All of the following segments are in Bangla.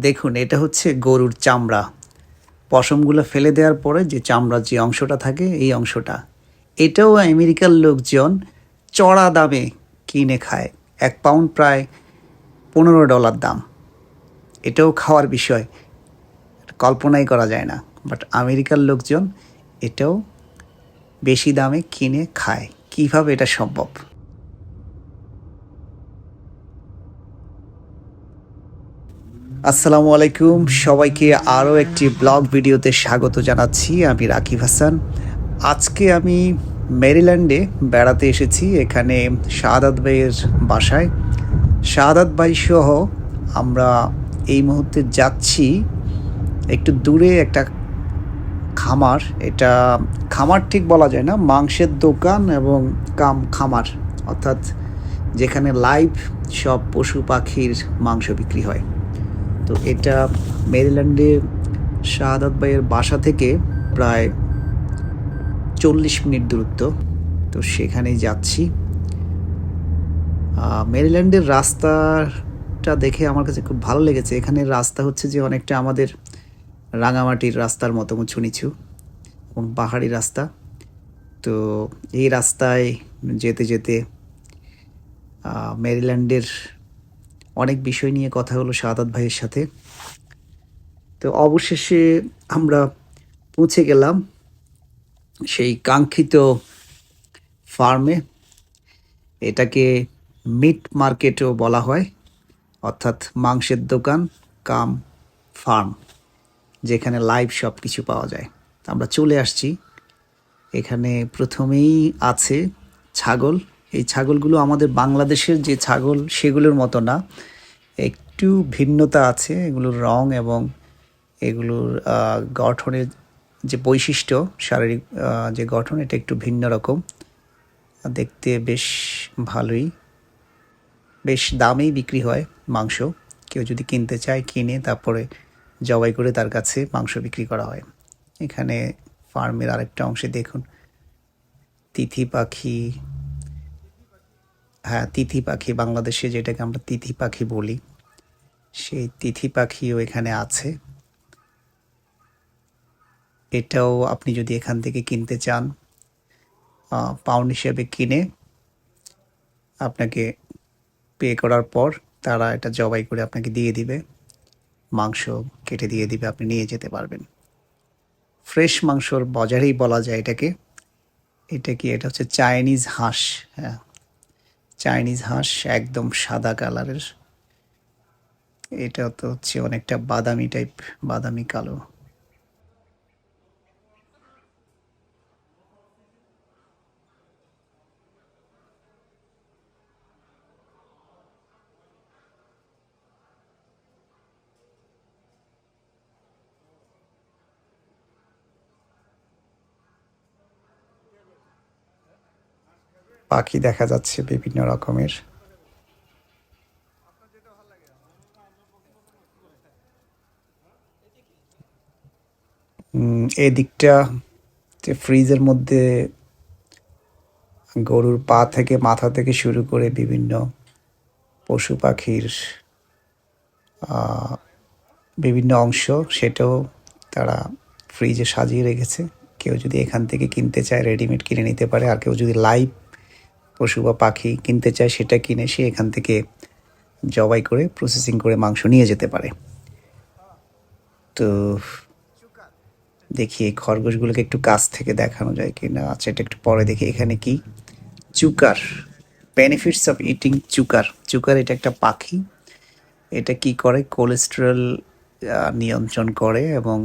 দেখুন, এটা হচ্ছে গরুর চামড়া। পশমগুলো ফেলে দেওয়ার পরে যে চামড়ার যে অংশটা থাকে, এই অংশটা। এটাও আমেরিকার লোকজন চড়া দামে কিনে খায়। এক পাউন্ড প্রায় পনেরো ডলার দাম। এটাও খাওয়ার বিষয়। কল্পনাই করা যায় না। বাট আমেরিকার লোকজন এটাও বেশি দামে কিনে খায়। কীভাবে এটা সম্ভব? আসসালামু আলাইকুম। সবাইকে আরও একটি ব্লগ ভিডিওতে স্বাগত জানাচ্ছি। আমি রাকিব হাসান। আজকে আমি মেরিল্যান্ডে বেড়াতে এসেছি। এখানে শাহাদাত ভাইয়ের বাসায়। শাহাদাত ভাই সহ আমরা এই মুহূর্তে যাচ্ছি একটু দূরে একটা খামার। এটা খামার ঠিক বলা যায় না, মাংসের দোকান এবং কাম খামার। অর্থাৎ যেখানে লাইভ সব পশু পাখির মাংস বিক্রি হয়। তো এটা মেরিল্যান্ডে শাহাদাত ভাইয়ের বাসা থেকে প্রায় চল্লিশ মিনিট দূরত্ব। তো সেখানেই যাচ্ছি। মেরিল্যান্ডের রাস্তাটা দেখে আমার কাছে খুব ভালো লেগেছে। এখানে রাস্তা হচ্ছে যে অনেকটা আমাদের রাঙামাটির রাস্তার মতো, উঁচু নিচু, এবং পাহাড়ি রাস্তা। তো এই রাস্তায় যেতে যেতে মেরিল্যান্ডের অনেক বিষয় নিয়ে কথা হলো সাদাত ভাইয়ের সাথে। তো অবশেষে আমরা পৌঁছে গেলাম সেই কাঙ্ক্ষিত ফার্মে। এটাকে মিট মার্কেটও বলা হয়, অর্থাৎ মাংসের দোকান, কাম, ফার্ম, যেখানে লাইভ সব কিছু পাওয়া যায়। আমরা চলে আসছি। এখানে প্রথমেই আছে ছাগল। এই ছাগলগুলো আমাদের বাংলাদেশের যে ছাগল, সেগুলোর মতো না। একটু ভিন্নতা আছে, এগুলোর রং এবং এগুলোর গঠনের যে বৈশিষ্ট্য, শারীরিক যে গঠন, এটা একটু ভিন্ন রকম। দেখতে বেশ ভালোই, বেশ দামেই বিক্রি হয় মাংস। কেউ যদি কিনতে চায়, কিনে তারপরে জবাই করে তার কাছে মাংস বিক্রি করা হয়। এখানে ফার্মের আরেকটা অংশে দেখুন, তিথি পাখি হ্যাঁ তিথি পাখি, বাংলাদেশে যেটাকে আমরা তিথি পাখি বলি, সেই তিথি পাখিও এখানে আছে। এটাও আপনি যদি এখান থেকে কিনতে চান পাউন্ড হিসেবে কিনে আপনাকে পে করার পর তারা এটা জবাই করে আপনাকে দিয়ে দিবে। মাংস কেটে দিয়ে দিবে, আপনি নিয়ে যেতে পারবেন। ফ্রেশ মাংসর বাজারেই বলা যায় এটাকে। এটা কি? এটা হচ্ছে চাইনিজ হাঁস হ্যাঁ। চাইনিজ হাঁস একদম সাদা কালারের। এটা তো হচ্ছে অনেকটা বাদামি টাইপ বাদামি কালো। পাখি দেখা যাচ্ছে বিভিন্ন রকমের। এই যে ফ্রিজের মধ্যে গরুর পা থেকে মাথা থেকে শুরু করে বিভিন্ন পশু পাখির বিভিন্ন অংশ, সেটাও তারা ফ্রিজে সাজিয়ে রেখেছে। কেউ যদি এখান থেকে কিনতে চায়, রেডিমেড কিনে নিতে পারে। আর কেউ যদি লাইভ পশু বা পাখি কিনতে চায় সেটা কিনে সে এখান থেকে জবাই করে প্রসেসিং করে মাংস নিয়ে যেতে পারে। তো দেখি এই খরগোশগুলোকে একটু কাছ থেকে দেখানো যায় কি না আচ্ছা এটা একটু পরে দেখি এখানে কি? Chukar benefits of eating chukar. Chukar এটা একটা পাখি। এটা কি করে? কোলেস্টেরল নিয়ন্ত্রণ করে এবং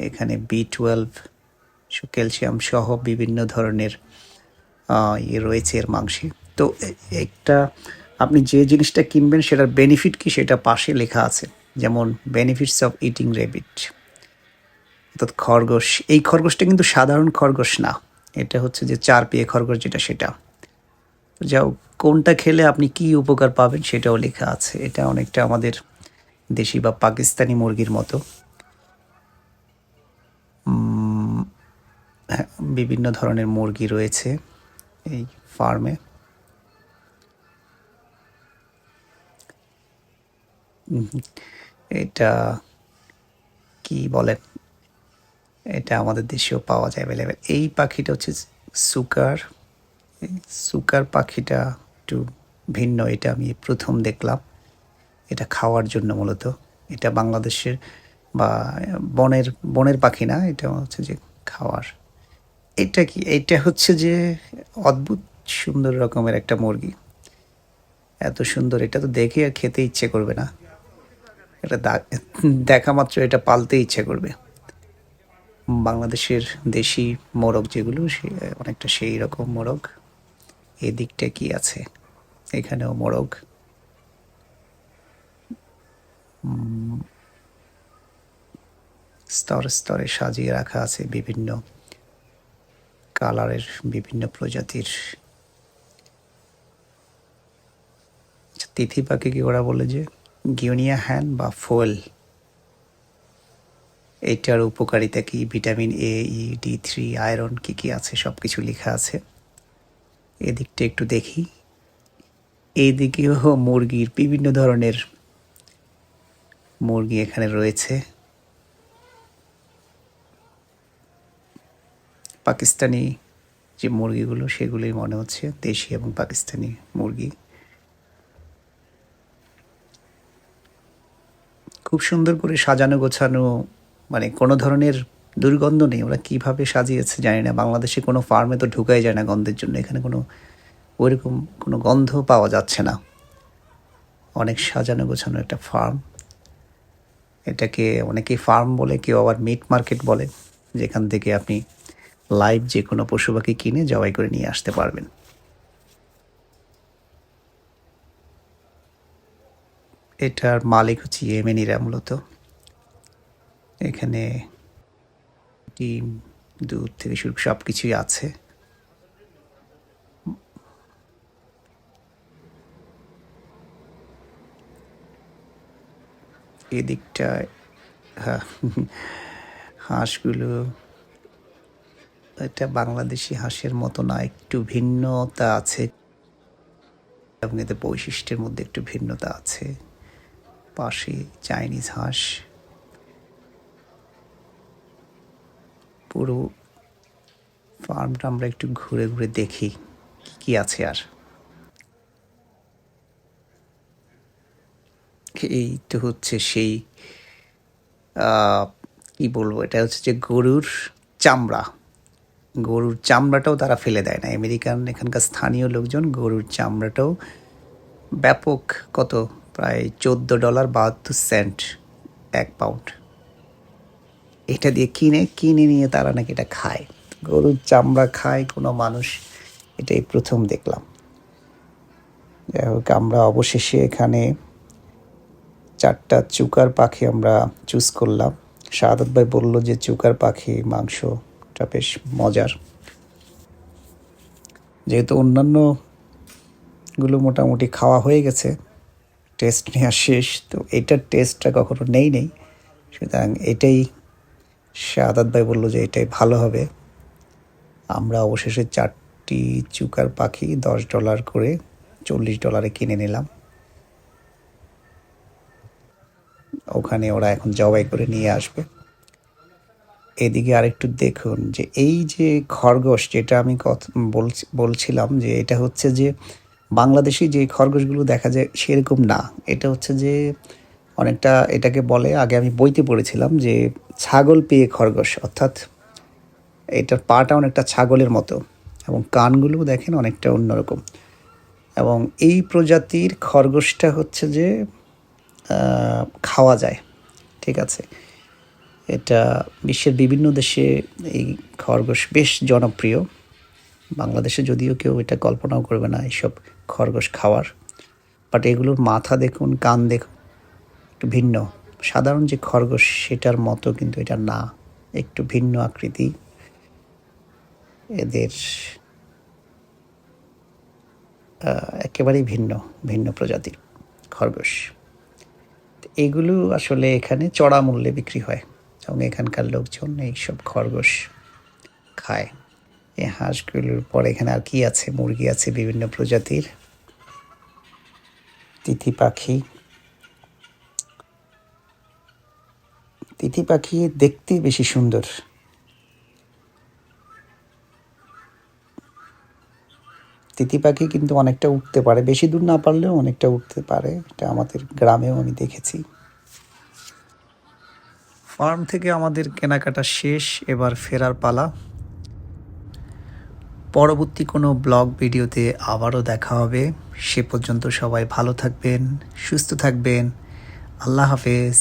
এখানে বি টুয়েলভ ক্যালসিয়াম সহ বিভিন্ন ধরনের রয়েছে এর মাংসে। তো একটা আপনি যে জিনিসটা কিনবেন সেটার বেনিফিট কি সেটা পাশে লেখা আছে। যেমন বেনিফিটস অফ ইটিং রেবিট অর্থাৎ খরগোশ। এই খরগোশটা কিন্তু সাধারণ খরগোশ না। এটা হচ্ছে যে চার পেয়ে খরগোশ যেটা সেটা। যাও কোনটা খেলে আপনি কি উপকার পাবেন সেটাও লেখা আছে। এটা অনেকটা আমাদের দেশি বা পাকিস্তানি মুরগির মতো। হ্যাঁ, বিভিন্ন ধরনের মুরগি রয়েছে। এই ফার্মে এটা কি বলেন এটা আমাদের দেশেও পাওয়া যায় অ্যাভেলেবেল এই পাখিটা হচ্ছে সুকার। সুকার পাখিটা একটু ভিন্ন, এটা আমি প্রথম দেখলাম। এটা খাওয়ার জন্য মূলত। এটা বাংলাদেশের বা বনের বনের পাখি না, এটা হচ্ছে যে খাওয়ার। এটা কি, এটা হচ্ছে যে অদ্ভুত সুন্দর রকমের একটা মুরগি। এত সুন্দর, এটা তো দেখে আর খেতে ইচ্ছে করবে না। এটা দেখা মাত্র এটা পালতে ইচ্ছে করবে। বাংলাদেশের দেশি মোরগ যেগুলো, সে অনেকটা সেই রকম মোরগ। এদিকটা কি আছে? এখানেও মোরগ। স্তরে স্তরে সাজিয়ে রাখা আছে বিভিন্ন কালারের বিভিন্ন প্রজাতির। আচ্ছা, তিথি পাখিকে ওরা বলে যে? গিওনিয়া হ্যান বা ফোল এটার উপকারিতা কি? Vitamin A E D three iron কী কী আছে? সব কিছু লেখা আছে। এদিকটা একটু দেখি। এইদিকেও মুরগির বিভিন্ন ধরনের মুরগি এখানে রয়েছে। পাকিস্তানি যে মুরগিগুলো, সেগুলোই মনে হচ্ছে দেশি এবং পাকিস্তানি মুরগি। খুব সুন্দর করে সাজানো গোছানো মানে কোনো ধরনের দুর্গন্ধ নেই। ওরা কীভাবে সাজিয়েছে জানি না। বাংলাদেশে কোনো ফার্মে তো ঢুকাই যায় না গন্ধের জন্য। এখানে কোনো, ওইরকম কোনো গন্ধ পাওয়া যাচ্ছে না। অনেক সাজানো গোছানো একটা ফার্ম এটাকে অনেকেই ফার্ম বলে, কেউ আবার মিট মার্কেট বলে, যেখান থেকে আপনি লাইভ যে কোনো পশু পাখি কিনে জবাই করে নিয়ে আসতে পারবেন। এটার মালিক হচ্ছে ইয়েমেনিরা মূলত। এখানে ডিম দুধ থেকে শুরু সব কিছুই আছে। এদিকটায় হ্যাঁ, হাঁসগুলো এটা বাংলাদেশি হাঁসের মতো না, একটু ভিন্নতা আছে। এবং এতে বৈশিষ্ট্যের মধ্যে একটু ভিন্নতা আছে। পাশে চাইনিজ হাঁস। পুরো ফার্মটা আমরা একটু ঘুরে ঘুরে দেখি, কি আছে আর। এই তো হচ্ছে সেই কি বলব, এটা হচ্ছে যে গরুর চামড়া। গরুর চামড়াটাও তারা ফেলে দেয় না। আমেরিকান এখানকার স্থানীয় লোকজন গরুর চামড়াটাও ব্যাপক কত? প্রায় চোদ্দ ডলার বাহাত্তর সেন্ট, এক পাউন্ড। এটা দিয়ে কিনে কিনে নিয়ে তারা নাকি এটা খায়। গরুর চামড়া খায় কোনো মানুষ, এটাই প্রথম দেখলাম। যাই হোক, আমরা অবশেষে এখানে চারটা চুকার পাখি আমরা চুজ করলাম। শাহাদত ভাই বলল যে চুকার পাখি মাংসটা বেশ মজার। যেহেতু অন্যান্যগুলো মোটামুটি খাওয়া হয়ে গেছে টেস্ট নেওয়া শেষ, তো এটার টেস্টটা কখনো নেই নেই। সুতরাং এটাই শাহাদাত ভাই বলল যে এটাই ভালো হবে। আমরা অবশেষে চারটি চুকার পাখি দশ ডলার করে চল্লিশ ডলারে কিনে নিলাম। ওখানে ওরা এখন জবাই করে নিয়ে আসবে। এদিকে আরেকটু দেখুন যে এই যে খরগোশ যেটা আমি বলছিলাম যে এটা হচ্ছে যে বাংলাদেশি যে খরগোশগুলো দেখা যায় সেরকম না। এটা হচ্ছে যে অনেকটা এটাকে বলে, আগে আমি বইতে পড়েছিলাম যে ছাগল পেয়ে খরগোশ, অর্থাৎ এটার পাটা অনেকটা ছাগলের মতো এবং কানগুলো দেখেন অনেকটা অন্যরকম। এবং এই প্রজাতির খরগোশটা হচ্ছে যে খাওয়া যায়, ঠিক আছে? এটা বিশ্বের বিভিন্ন দেশে এই খরগোশ বেশ জনপ্রিয়। বাংলাদেশে যদিও কেউ এটা কল্পনাও করবে না এইসব খরগোশ খাওয়ার। বাট এগুলোর মাথা দেখুন, কান দেখুন, একটু ভিন্ন। সাধারণ যে খরগোশ সেটার মতো কিন্তু এটা না, একটু ভিন্ন আকৃতি। এদের একেবারেই ভিন্ন ভিন্ন প্রজাতির খরগোশ। এগুলো আসলে এখানে চড়া মূল্যে বিক্রি হয়। এবং এখানকার লোকজন এইসব খরগোশ খায়। এই হাঁসগুলোর পর এখানে আর কি আছে? মুরগি আছে বিভিন্ন প্রজাতির। তিথি পাখি। তিথি পাখি দেখতে বেশি সুন্দর। তিতি পাখি কিন্তু অনেকটা উঠতে পারে। বেশি দূর না পারলেও অনেকটা উঠতে পারে। এটা আমাদের গ্রামেও আমি দেখেছি। ফার্ম থেকে আমাদের কেনাকাটা শেষ, এবার ফেরার পালা। পরবর্তী কোনো ব্লগ ভিডিওতে আবারও দেখা হবে। সে পর্যন্ত সবাই ভালো থাকবেন, সুস্থ থাকবেন। আল্লাহ হাফেজ।